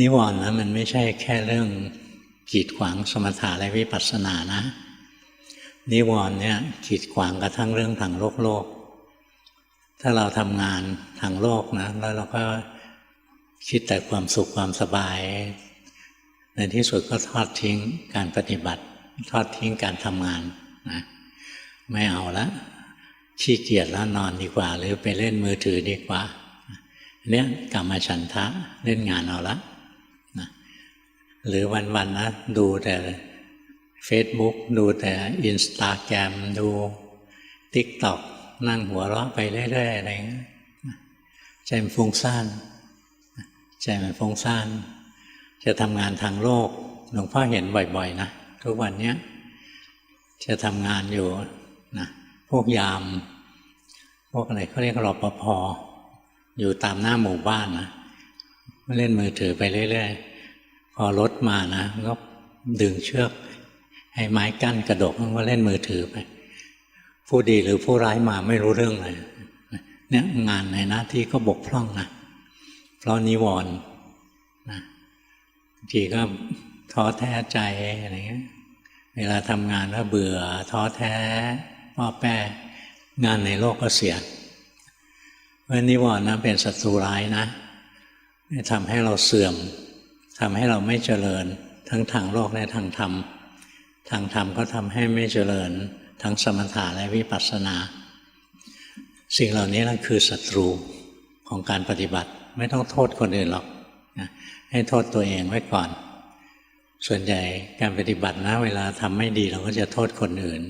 นิวรณ์นะมันไม่ใช่แค่เรื่องกีดขวางสมถะและวิปัสสนานะ นิวรณ์เนี่ยกีดขวางกระทั่งเรื่องทางโลกโลก ถ้าเราทำงานทางโลกนะแล้วเราก็คิดแต่ความสุขความสบาย ในที่สุดก็ทอดทิ้งการปฏิบัติ ทอดทิ้งการทำงานนะไม่เอาละขี้เกียจแล้วนอนดีกว่า หรือไปเล่นมือถือดีกว่าเนี่ยกรรมฉันทะเล่นงานเอาละนะ หรือวันๆนะดูแต่ Facebook ดูแต่อินสตาแกรมดู TikTok นั่งหัวเราะไปเรื่อยๆอะไรเงี้ยใจมันฟุ้งซ่านใจมันฟุ้งซ่านจะทำงานทางโลกหลวงพ่อเห็นบ่อยๆนะทุกวันเนี้ยจะทำงานอยู่นะพวกยาม พวกอะไรเขาเรียกรปภอยู่ตามหน้าหมู่บ้านนะเล่นมือถือไปเรื่อยๆ พอรถมานะก็ดึงเชือกให้ไม้กั้นกระดกมันก็เล่นมือถือไป ผู้ดีหรือผู้ร้ายมาไม่รู้เรื่องเลยเนี่ยงานในหน้าที่ก็บกพร่องนะเพราะนิวรณ์นะบางทีก็ท้อแท้ใจอะไรเงี้ยเวลาทำงานก็เบื่อท้อแท้ป้อแป้งานในโลกก็เสียเพราะนิวรณ์นะเป็นศัตรูร้ายนะทำให้เราเสื่อม ทำให้เราไม่เจริญ ทั้งทางโลกและทางธรรม ทางธรรมก็ทำให้ไม่เจริญ ทั้งสมถะและวิปัสสนา สิ่งเหล่านี้นั่นคือศัตรูของการปฏิบัติไม่ต้องโทษคนอื่นหรอกนะให้โทษตัวเองไว้ก่อน ส่วนใหญ่การปฏิบัตินะ เวลาทำไม่ดีเราก็จะโทษคนอื่น